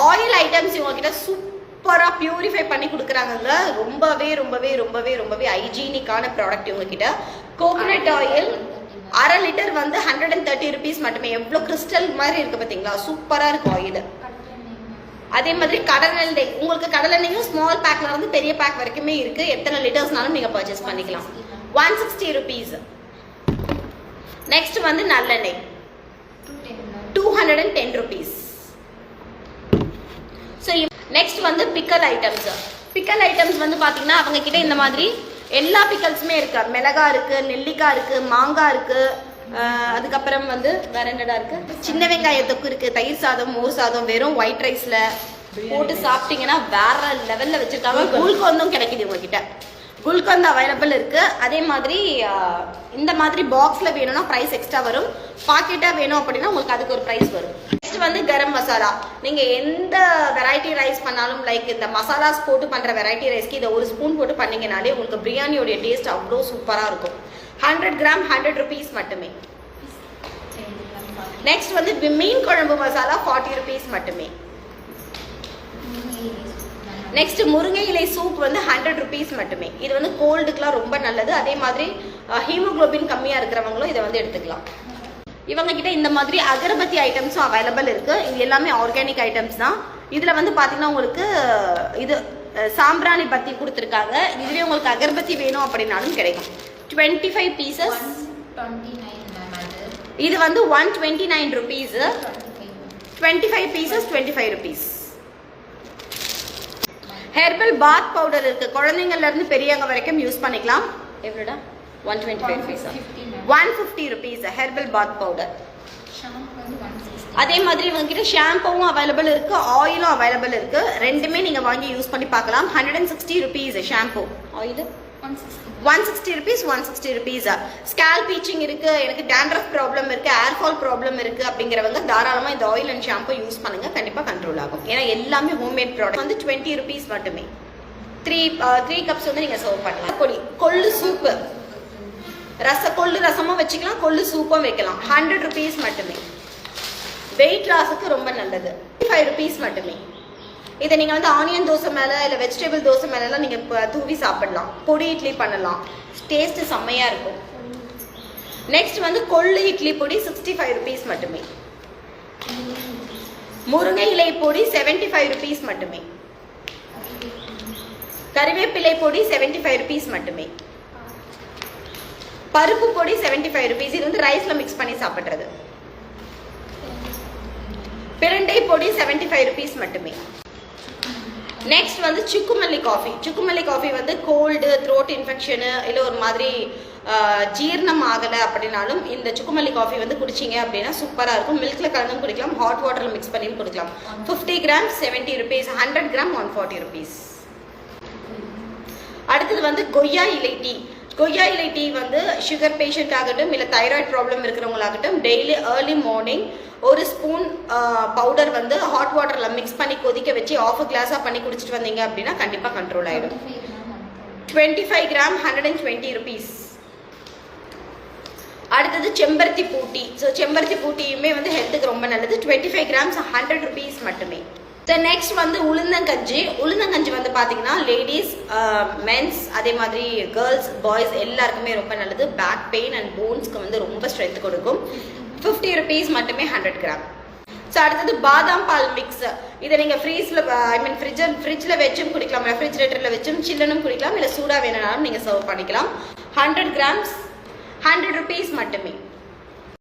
Oil items இவங்க கிட்ட சூப்பராக பியூரிஃபை பண்ணி கொடுக்குறாங்கங்க. ரொம்பவே ரொம்பவே ரொம்பவே ரொம்பவே ஹைஜீனிக்கான ப்ராடக்ட் இவங்க கிட்ட கோகனட் ஆயில் அரை லிட்டர் வந்து ஹண்ட்ரட் அண்ட் தேர்ட்டி ருபீஸ் மட்டுமே. எவ்வளோ கிறிஸ்டல் மாதிரி இருக்கு பார்த்தீங்களா சூப்பராக இருக்கும் ஆயில் அதே மாதிரி கடலெண்ணெய் உங்களுக்கு கடலெண்ணெயும் ஸ்மால் பேக்ல இருந்து பெரிய பேக் வரைக்குமே இருக்கு. எத்தனை லிட்டர்ஸ்னாலும் நீங்க பர்ச்சேஸ் பண்ணிக்கலாம். ஒன் சிக்ஸ்டி ருபீஸ் நெக்ஸ்ட் வந்து நல்லெண்ணெய். Two hundred and ten rupees next வந்து பிக்கல் ஐட்டம்ஸ் பிக்கல் ஐட்டம்ஸ் வந்து பார்த்தீங்கன்னா அவங்க கிட்ட இந்த மாதிரி எல்லா பிக்கல்ஸுமே இருக்கு. மிளகா இருக்கு நெல்லிக்காய் இருக்கு மாங்காய் இருக்கு. அதுக்கப்புறம் வந்து வேற என்னடா இருக்கு? சின்ன வெங்காய தொக்கு இருக்கு. தயிர் சாதம் மோர் சாதம் வெறும் ஒயிட் ரைஸ்ல போட்டு சாப்பிட்டீங்கன்னா வேற லெவல்ல வச்சிருக்காங்க. குல்கோந்தும் கிடைக்குது உங்ககிட்ட குல்கந்த் அவைலபிள் இருக்கு. அதே மாதிரி இந்த மாதிரி பாக்ஸ்ல வேணும்னா பிரைஸ் எக்ஸ்ட்ரா வரும். பாக்கெட்டா வேணும் அப்படின்னா உங்களுக்கு அதுக்கு ஒரு பிரைஸ் வரும். நெக்ஸ்ட் வந்து கரம் மசாலா. நீங்க எந்த வெரைட்டி ரைஸ் பண்ணாலும் லைக் இந்த மசாலாஸ் போட்டு பண்ற வெரைட்டி ரைஸ்க்கு இதை ஒரு ஸ்பூன் போட்டு பண்ணீங்கனாலே உங்களுக்கு பிரியாணியோட டேஸ்ட் அவ்வளோ சூப்பரா இருக்கும். ஹண்ட்ரட் கிராம் ஹண்ட்ரட் ருபீஸ் மட்டுமே. நெக்ஸ்ட் வந்து மீன் குழம்பு மசாலா ஃபார்ட்டி ருபீஸ் மட்டுமே. நெக்ஸ்ட் முருங்கை இலை சூப் வந்து ஹண்ட்ரட் ருபீஸ் மட்டுமே. இது வந்து கோல்டுக்குலாம் ரொம்ப நல்லது. அதே மாதிரி ஹீமோகுளோபின் கம்மியாக இருக்கிறவங்களும் இதை வந்து எடுத்துக்கலாம். இவங்க கிட்ட இந்த மாதிரி அகரபத்தி ஐட்டம்ஸும் அவைலபிள் இருக்கு. இது எல்லாமே ஆர்கானிக் ஐட்டம்ஸ் தான். இதில் வந்து பார்த்தீங்கன்னா உங்களுக்கு இது சாம்பிராணி பத்தி கொடுத்துருக்காங்க. இதுலேயே உங்களுக்கு அகர்பத்தி வேணும் அப்படின்னாலும் கிடைக்கும். டுவெண்ட்டி ஃபைவ் பீசஸ் இது வந்து one twenty nine rupees twenty five pieces twenty five rupees herbal bath powder இருக்கு. குழந்தைங்கள்ல இருந்து பெரியவங்க வரைக்கும் யூஸ் பண்ணிக்கலாம். எவ்வளோடா? One twenty five rupees one fifty rupees herbal bath powder அதே மாதிரி இவங்க கிட்ட ஷாம்புவும் அவைலபிள் இருக்கு ஆயிலும் அவைலபிள் இருக்கு. ரெண்டுமே நீங்க வாங்கி யூஸ் பண்ணி பார்க்கலாம். Hundred and sixty rupees shampoo oil one sixty rupees one sixty rupees scale பீச்சிங் இருக்குது எனக்கு டேண்ட்ரஃப் ப்ராப்ளம் இருக்குது ஏர்ஃபால் ப்ராப்ளம் இருக்குது அப்படிங்கிறவங்க தாராளமாக இந்த ஆயில் அண்ட் ஷாம்பு யூஸ் பண்ணுங்கள் கண்டிப்பாக கண்ட்ரோல் ஆகும். ஏன்னா எல்லாமே ஹோம்மேட் ப்ராடக்ட் வந்து டுவெண்ட்டி ருபீஸ் மட்டுமே. த்ரீ த்ரீ கப்ஸ் வந்து நீங்கள் சர்வ் பண்ணலாம். கொடி கொள்ளு சூப்பு ரச கொள்ளு ரசமும் வச்சுக்கலாம் கொள்ளு சூப்பும் வைக்கலாம். ஹண்ட்ரட் ருபீஸ் மட்டுமே. வெயிட் லாஸுக்கு ரொம்ப நல்லது. ஃபைவ் ருபீஸ் மட்டுமே. இதை நீங்கள் வந்து ஆனியன் தோசை மேலே இல்லை வெஜிடபிள் தோசை மேலெலாம் நீங்கள் தூவி சாப்பிடலாம். பொடி இட்லி பண்ணலாம். டேஸ்ட்டு செம்மையாக இருக்கும். நெக்ஸ்ட் வந்து கொள்ளு இட்லி பொடி சிக்ஸ்டி ஃபைவ் ருபீஸ் மட்டுமே. முருங்கை இலை பொடி செவன்டி ஃபைவ் ருபீஸ் மட்டுமே. கறிவேப்பிலை பொடி செவன்டி ஃபைவ் ருபீஸ் மட்டுமே. பருப்பு பொடி செவன்ட்டி ஃபைவ் ருபீஸ் இது வந்து ரைஸில் மிக்ஸ் பண்ணி சாப்பிட்றது. பிரண்டை பொடி செவன்டி ஃபைவ் ருபீஸ் மட்டுமே. நெக்ஸ்ட் வந்து சுக்குமல்லி காஃபி சுக்குமல்லி காஃபி வந்து கோல்டு த்ரோட் இன்ஃபெக்ஷனு இல்லை ஒரு மாதிரி ஜீர்ணம் ஜீரணம் ஆகலை அப்படின்னாலும் இந்த சுக்குமல்லி காஃபி வந்து குடிச்சிங்க அப்படின்னா சூப்பராக இருக்கும். மில்கில் கலந்தும் குடிக்கலாம் ஹாட் வாட்டரில் மிக்ஸ் பண்ணியும் குடிக்கலாம். Fifty gram seventy rupees hundred gram one forty rupees அடுத்தது வந்து கொய்யா இலை டீ கொய்யா இலை டீ வந்து சுகர் பேஷண்ட் ஆகட்டும் இல்லை தைராய்டு ப்ராப்ளம் இருக்கிறவங்களாகட்டும் டெய்லி ஏர்லி மார்னிங் ஒரு ஸ்பூன் பவுடர் வந்து ஹாட் வாட்டரில் மிக்ஸ் பண்ணி கொதிக்க வச்சு ஆஃப் கிளாஸாக பண்ணி குடிச்சிட்டு வந்தீங்க அப்படின்னா கண்டிப்பாக கண்ட்ரோல் ஆகிடும் twenty five gram hundred and twenty rupees அடுத்தது செம்பருத்தி பூட்டி. ஸோ செம்பருத்தி பூட்டியுமே வந்து ஹெல்த்துக்கு ரொம்ப நல்லது. Twenty five grams hundred rupees மட்டுமே. த நெக்ஸ்ட் வந்து உளுந்தங்கஞ்சி. உளுந்தங்கஞ்சி வந்து பார்த்தீங்கன்னா லேடிஸ் மென்ஸ் uh, அதே மாதிரி கேர்ள்ஸ் பாய்ஸ் எல்லாருக்குமே ரொம்ப நல்லது. பேக் பெயின் அண்ட் போன்ஸ்க்கு வந்து ரொம்ப ஸ்ட்ரென்த் கொடுக்கும். ஃபிஃப்டி ருபீஸ் மட்டுமே ஹண்ட்ரட் கிராம் ஸோ அடுத்தது பாதாம் பால் மிக்ஸ் இதை நீங்கள் ஃப்ரீஸில் ஐ மீன் ஃப்ரிட்ஜில் ஃப்ரிட்ஜில் வச்சும் குடிக்கலாம். ரெஃப்ரிஜிரேட்டரில் வச்சும் சில்லனும் குடிக்கலாம். இல்லை சூடாக வேணும்னாலும் நீங்கள் சர்வ் பண்ணிக்கலாம். ஹண்ட்ரட் கிராம்ஸ் ஹண்ட்ரட் ருபீஸ் மட்டுமே.